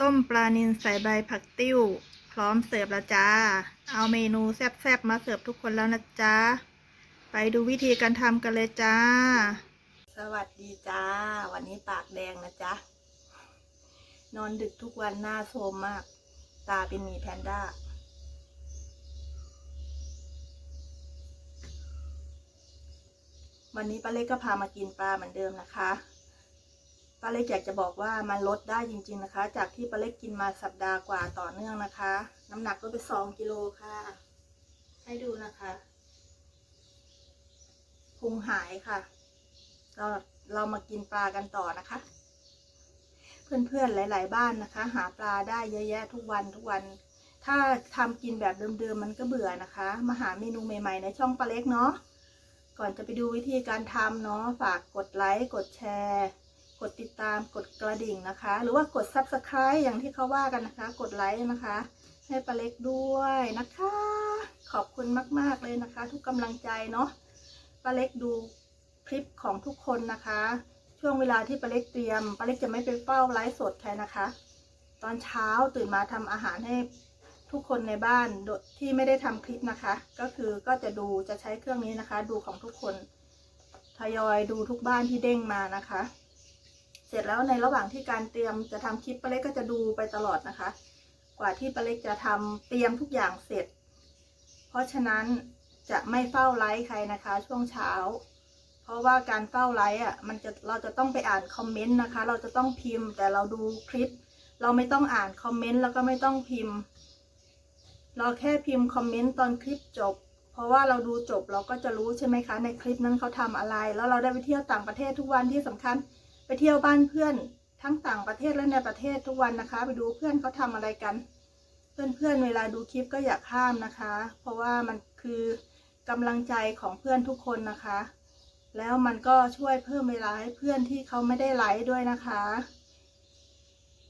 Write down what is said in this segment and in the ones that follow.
ต้มปลานิลใส่ใบผักติ้ว พร้อมเสิร์ฟแล้วจ้า เอาเมนูแซ่บๆมาเสิร์ฟทุกคนแล้วนะจ๊ะไปดูวิธีการทำกันเลยจ้า สวัสดีจ้า วันนี้ปากแดงนะจ๊ะ นอนดึกทุกวันหน้าโทรมมาก ตาเป็นหมีแพนด้า วันนี้ป้าเล็กก็พามากินปลาเหมือนเดิมนะคะ ป้าเล็กอยากจะบอกว่ามันลดได้จริง ๆนะคะ จากที่ป้าเล็กกินมาสัปดาห์กว่าต่อเนื่องนะคะ น้ำหนักก็ไปสองกิโลค่ะ ให้ดูนะคะพุงหายค่ะ เราเรามากินปลากันต่อนะคะ เพื่อนๆหลาย ๆ บ้านนะคะ หาปลาได้เยอะแยะทุกวันทุกวัน ถ้าทำกินแบบเดิมๆมันก็เบื่อนะคะ มาหาเมนูใหม่ ๆ ในช่องป้าเล็กเนาะก่อนจะไปดูวิธีการทำเนาะฝากกดไลค์กดแชร์ กดติดตามกดกระดิ่งนะคะ หรือว่ากด subscribe อย่างที่เขาว่ากันนะคะ กดไลค์นะคะ ให้ป้าเล็กด้วยนะคะ ขอบคุณมาก ๆ เลยนะคะ ทุกกำลังใจเนาะป้าเล็กดูคลิปของทุกคนนะคะ ช่วงเวลาที่ป้าเล็กเตรียมป้าเล็กจะไม่ไปเฝ้าไลฟ์สดใครนะคะ ตอนเช้าตื่นมาทำอาหารให้ทุกคนในบ้านที่ไม่ได้ทำคลิปนะคะ ก็คือก็จะดูจะใช้เครื่องนี้นะคะ ดูของทุกคนทยอยดูทุกบ้านที่เด้งมานะคะ เสร็จแล้วในระหว่างที่การเตรียมจะทำคลิปป้าเล็กก็จะดูไปตลอดนะคะ กว่าที่ป้าเล็กจะทำเตรียมทุกอย่างเสร็จ เพราะฉะนั้นจะไม่เฝ้าไลฟ์ใครนะคะ ช่วงเช้า เพราะว่าการเฝ้าไลฟ์อะมันจะเราจะต้องไปอ่านคอมเมนต์นะคะ เราจะต้องพิมพ์แต่เราดูคลิป เราไม่ต้องอ่านคอมเมนต์แล้วก็ไม่ต้องพิมพ์ เราแค่พิมพ์คอมเมนต์ตอนคลิปจบ เพราะว่าเราดูจบเราก็จะรู้ใช่ไหมคะ ในคลิปนั้นเขาทำอะไร แล้วเราได้ไปเที่ยวต่างประเทศทุกวันที่สำคัญ ไปเที่ยวบ้านเพื่อนทั้งต่างประเทศและในประเทศทุกวันนะคะ ไปดูเพื่อนเขาทำอะไรกัน เพื่อนๆเวลาดูคลิปก็อย่าข้ามนะคะ เพราะว่ามันคือกำลังใจของเพื่อนทุกคนนะคะ แล้วมันก็ช่วยเพิ่มเวลาให้เพื่อนที่เขาไม่ได้ไลฟ์ด้วยนะคะ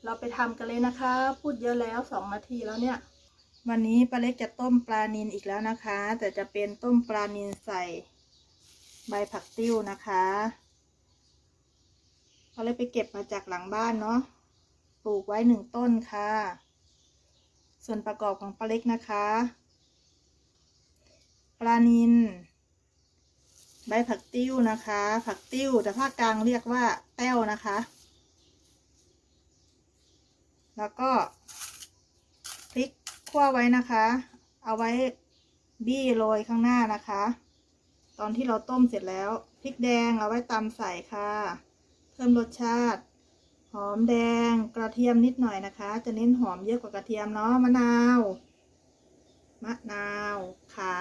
เราไปทำกันเลยนะคะ พูดเยอะแล้วสองนาทีแล้วเนี่ยวันนี้ป้าเล็กจะต้มปลานิลอีกแล้วนะคะ แต่จะเป็นต้มปลานิลใส่ใบผักติ้วนะคะ ป้าเล็กไปเก็บมาจากหลังบ้านเนาะปลูกไว้หนึ่งต้นค่ะ ส่วนประกอบของป้าเล็กนะคะ ปลานิลใบผักติ้วนะคะ ผักติ้วแต่ภาคกลางเรียกว่าแต้วนะคะ แล้วก็พริกคั่วไว้นะคะ เอาไว้บี้โรยข้างหน้านะคะ ตอนที่เราต้มเสร็จแล้ว พริกแดงเอาไว้ตำใส่ค่ะ เพิ่มรสชาติ หอมแดงกระเทียมนิดหน่อยนะคะ จะเน้นหอมเยอะกว่ากระเทียมเนาะมะนาว มะนาวข่า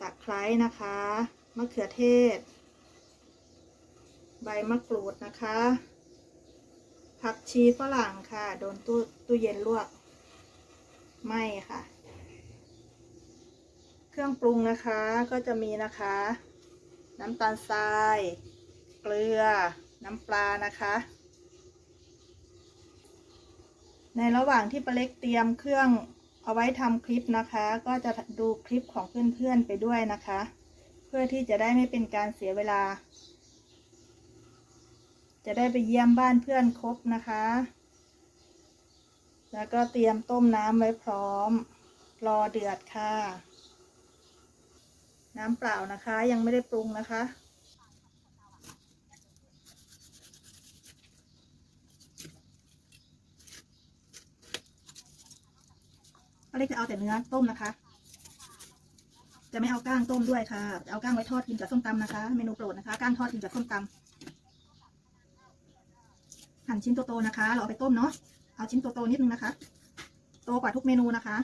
ตะไคร้นะคะมะเขือเทศ ใบมะกรูดนะคะ ผักชีฝรั่งค่ะ โดนตู้ตู้เย็นลวกไม่ค่ะ เครื่องปรุงนะคะก็จะมีนะคะ น้ำตาลทราย เกลือ น้ำปลานะคะ ในระหว่างที่ป้าเล็กเตรียมเครื่องเอาไว้ทำคลิปนะคะ ก็จะดูคลิปของเพื่อนๆไปด้วยนะคะ เพื่อที่จะได้ไม่เป็นการเสียเวลา จะได้ไปเยี่ยมบ้านเพื่อนครบนะคะ แล้วก็เตรียมต้มน้ำไว้พร้อม รอเดือดค่ะ น้ำเปล่านะคะยังไม่ได้ปรุงนะคะ ป้า เล็กจะเอาแต่เนื้อต้มนะคะ จะไม่เอาก้างต้มด้วยค่ะ จะเอาก้างไว้ทอดกินกับส้มตำนะคะ เมนูโปรดนะคะ ก้างทอดกินกับส้มตำหั่นชิ้นโตๆนะคะ เราเอาไปต้มเนาะ เอาชิ้นโตๆนิดนึงนะคะ โตกว่าทุกเมนูนะคะ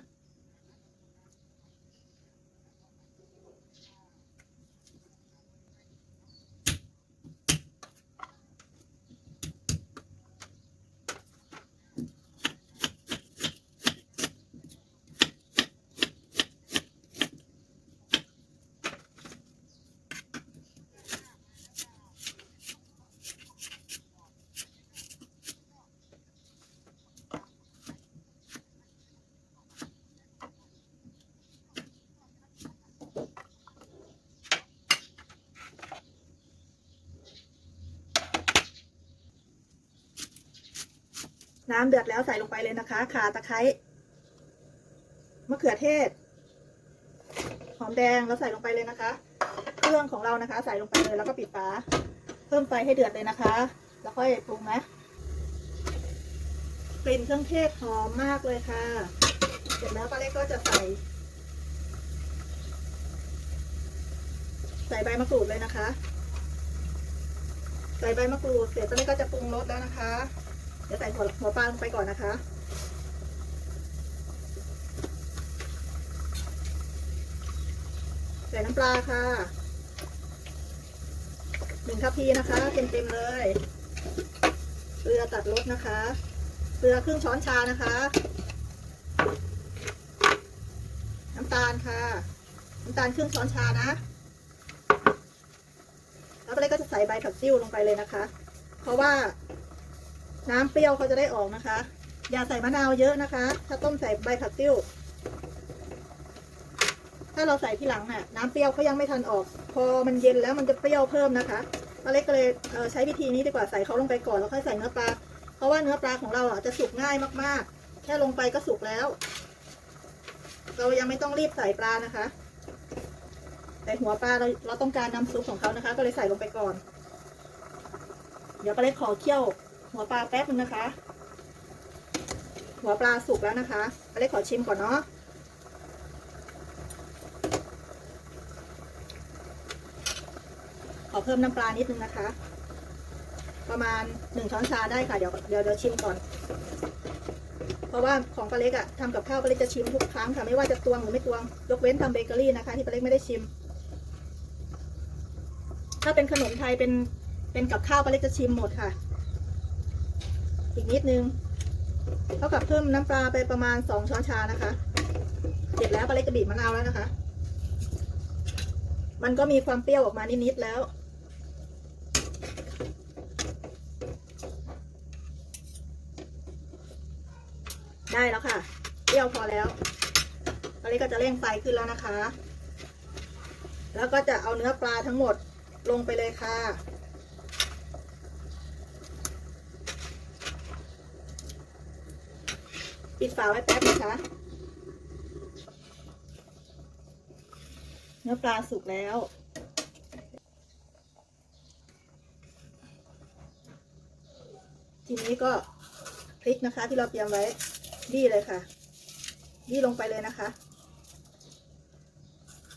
น้ำเดือดแล้วใส่ลงไปเลยนะคะข่าตะไคร้มะเขือเทศ หอมแดงเราใส่ลงไปเลยนะคะ เครื่องของเรานะคะ ใส่ลงไปเลยแล้วก็ปิดฝาเพิ่มไฟให้เดือดเลยนะคะ แล้วค่อยปรุงนะกลิ่นเครื่องเทศหอมมากเลยค่ะ เสร็จแล้วป้าเล็กก็จะใส่ ใส่ใบมะกรูดเลยนะคะ ใส่ใบมะกรูดเสร็จป้าเล็กก็จะปรุงรสแล้วนะคะ เดี๋ยวใส่หัวหัวปลาลงไปก่อนนะคะ ใส่น้ำปลาค่ะหนึ่งทัพพีนะคะเต็มๆเลยเกลือตัดรสนะคะเกลือครึ่งช้อนชานะคะ น้ำตาลค่ะ น้ำตาลครึ่งช้อนชานะแล้วก็เลยก็จะใส่ใบผักติ้วลงไปเลยนะคะ เพราะว่า น้ำเปรี้ยวเขาจะได้ออกนะคะ อย่าใส่มะนาวเยอะนะคะ ถ้าต้มใส่ใบผักติ้ว ถ้าเราใส่ทีหลังน่ะน้ำเปรี้ยวเขายังไม่ทันออก พอมันเย็นแล้วมันจะเปรี้ยวเพิ่มนะคะป้าเล็กก็เลยเใช้วิธีนี้ดีกว่าใส่เขาลงไปก่อนแล้วค่อยใส่เนื้อปลา เพราะว่าเนื้อปลาของเราอะจะสุกง่ายมากๆ แค่ลงไปก็สุกแล้ว เรายังไม่ต้องรีบใส่ปลานะคะ แต่หัวปลาเราเราต้องการน้ำซุปของเขานะคะ ก็เลยใส่ลงไปก่อน เดี๋ยวป้าเล็กขอเคี่ยว หัวปลาแป๊บนึงนะคะ หัวปลาสุกแล้วนะคะป้าเล็กขอชิมก่อนเนาะขอเพิ่มน้ำปลานิดนึงนะคะ ประมาณหนึ่งช้อนชาได้ค่ะเดี๋ยวเดี๋ยวเดี๋ยวชิมก่อน เพราะว่าของป้าเล็กอะทำกับข้าวป้าเล็กจะชิมทุกครั้งค่ะไม่ว่าจะตวงหรือไม่ตวงยกเว้นทำเบเกอรี่นะคะ ที่ป้าเล็กไม่ได้ชิม ถ้าเป็นขนมไทยเป็นเป็นกับข้าวป้าเล็กจะชิมหมดค่ะ อีกนิดนึง เท่ากับเพิ่มน้ำปลาไปประมาณสองช้อนชานะคะ เสร็จแล้วป้าเล็กจะบีบมะนาวแล้วนะคะ มันก็มีความเปรี้ยวออกมานิดๆแล้วได้แล้วค่ะเปรี้ยวพอแล้วตอนนี้ก็จะเร่งไฟขึ้นแล้วนะคะ แล้วก็จะเอาเนื้อปลาทั้งหมดลงไปเลยค่ะ ปิดฝาไว้แป๊บนะคะ เนื้อปลาสุกแล้ว ทีนี้ก็พริกนะคะที่เราเตรียมไว้ดีเลยค่ะ ดีลงไปเลยนะคะ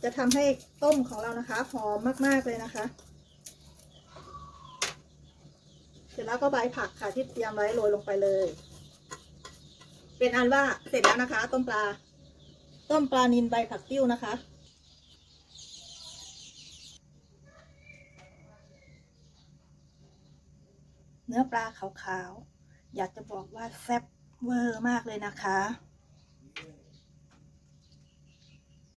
จะทำให้ต้มของเรานะคะหอมมากๆเลยนะคะ เสร็จแล้วก็ใบผักค่ะที่เตรียมไว้โรยลงไปเลย เป็นอันว่าเสร็จแล้วนะคะ ต้มปลา ต้มปลานินใบผักติ้วนะคะ เนื้อปลาขาวๆอยากจะบอกว่าแซ่บเวอร์มากเลยนะคะ